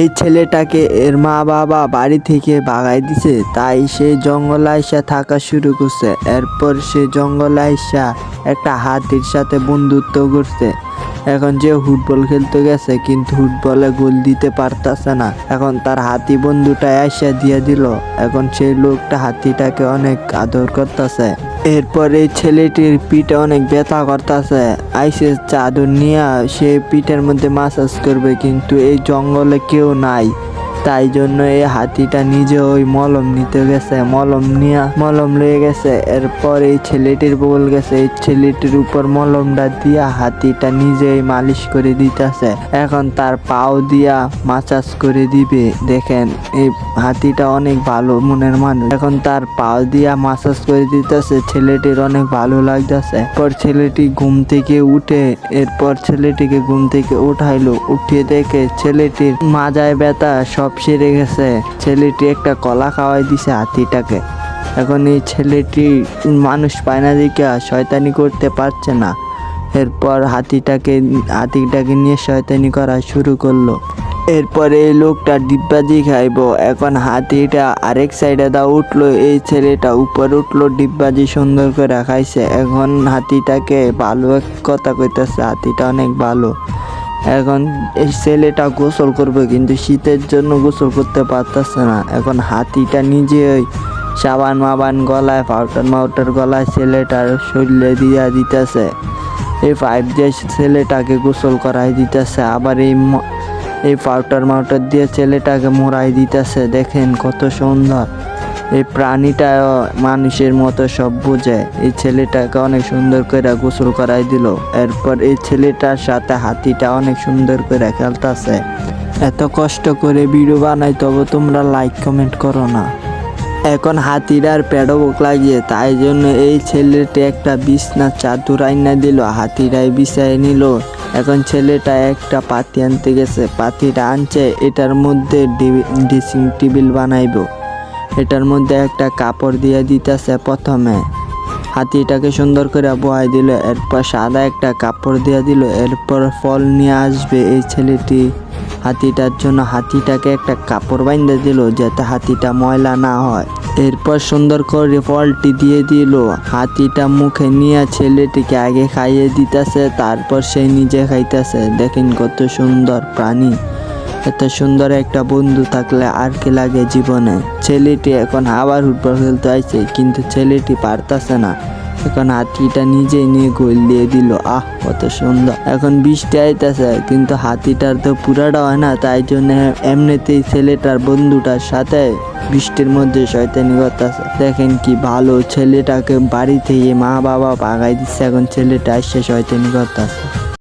এই ছেলেটাকে এর মা বাবা বাড়ি থেকে বাগাই দিছে, তাই সে জঙ্গলে আইসা থাকা শুরু করছে। এরপর সে জঙ্গলে আইসা একটা হাতির সাথে বন্ধুত্ব করছে। এখন যে ফুটবল খেলতে গেছে, কিন্তু ফুটবলে গোল দিতে পারতাছে না। এখন তার হাতি বন্ধুটা আইসা দিয়ে দিল। এখন সেই লোকটা হাতিটাকে অনেক আদর করতেছে। এরপর এই ছেলেটির পিঠে অনেক ব্যথা করতেছে। আইসে চাদর নিয়ে সে পিঠের মধ্যে মাসাজ করবে, কিন্তু এই জঙ্গলে কেউ নাই। তাই জন্য এই হাতিটা নিজে ওই মলম নিতে গেছে, মলম নিয়ে মলম লয়ে গেছে। এরপর এই ছেলেটির বল গেছে, এই ছেলেটির উপর মলমটা দিয়া হাতিটা নিজেই মালিশ করে দিতেছে। এখন তার পাও দিয়া মাসাজ করে দিবে। দেখেন, এই হাতিটা অনেক ভালো মনের মানুষ। এখন তার পাও দিয়া মাসাজ করে দিতেছে, ছেলেটির অনেক ভালো লাগতেছে। পর ছেলেটি ঘুম থেকে উঠে, এরপর ছেলেটিকে ঘুম থেকে উঠাইলো। উঠিয়ে দেখে ছেলেটির মাজায় ব্যথা, সব সেরে গেছে। ছেলেটি একটা কলা খাওয়াই দিছে হাতিটাকে। এখন এই ছেলেটি মানুষ পায় না দেখে শয়তানি করতে পারছে না। এরপর হাতিটাকে হাতিটাকে নিয়ে শয়তানি করা শুরু করল। এরপরে এই লোকটা ডিব্বাজি খাইবো। এখন হাতিটা আরেক সাইডে দা উঠল। এই ছেলেটা উপরে উঠল, ডিব্বাজি সুন্দর করে খাইছে। এখন হাতিটাকে ভালো কথা কইতেছে, হাতিটা অনেক ভালো। এখন এই ছেলেটা গোসল করবে, কিন্তু শীতের জন্য গোসল করতে পারতেছে না। এখন হাতিটা নিজেই সাবান মাবান গলায়, পাউডার মাউডার গলায় ছেলেটার শরীরে দিয়া দিতেছে। এই পাইপ দিয়ে ছেলেটাকে গোসল করাই দিতেছে, আবার এই এই পাউডার মাউটার দিয়ে ছেলেটাকে মোড়াই দিতেছে। দেখেন কত সুন্দর। এই প্রাণীটা মানুষের মতো সব বোঝে। এই ছেলেটাকে অনেক সুন্দর করে গোসল করাই দিল। এরপর এই ছেলেটার সাথে হাতিটা অনেক সুন্দর করে খেলতেছে। এত কষ্ট করে ভিডিও বানাই, তবে তোমরা লাইক কমেন্ট করো না। এখন হাতিরার পেড়ো বুক লাগিয়ে, তাই জন্য এই ছেলেটি একটা বিছনা চাদর আইনা দিল হাতিরাই বিছাই নিল। এখন ছেলেটা একটা পাতি আনতে গেছে, পাতিটা আনছে, এটার মধ্যে ড্রেসিং টেবিল বানাইবো। এটার মধ্যে একটা কাপড় দিয়ে দিতেছে প্রথমে। হাতিটাকে সুন্দর করে বহাই দিল, এরপর সাদা একটা কাপড় দিয়ে দিল, এরপর ফল নিয়ে আসবে এই ছেলেটি। হাতিটার জন্য হাতিটাকে একটা কাপড় বাইন্ধে দিল, যাতে হাতিটা ময়লা না হয়। এরপর সুন্দর করে ফলটি দিয়ে দিল। হাতিটা মুখে নিয়ে ছেলেটিকে আগে খাইয়ে দিতেছে, তারপর সে নিজে খাইতেছে। দেখেন কত সুন্দর প্রাণী। এত সুন্দর একটা বন্ধু থাকলে আর কি লাগে জীবনে? ছেলেটি এখন আবার ফুটবল খেলতে আইছে, কিন্তু ছেলেটি পারতাছে না। এখন হাতিটা নিজে নিয়ে গোল দিয়ে দিল। আহ, কত সুন্দর। এখন বৃষ্টি আইতাছে, কিন্তু হাতিটার তো পুরাটা হয় না, তাই জন্য এমনিতেই ছেলেটার বন্ধুটার সাথে বৃষ্টির মধ্যে শয়তানি করতেছে। দেখেন কি ভালো ছেলেটাকে বাড়ি থেকে মা বাবা পাগাই দিচ্ছে, এখন ছেলেটা এসে শয়তানি করতেছে।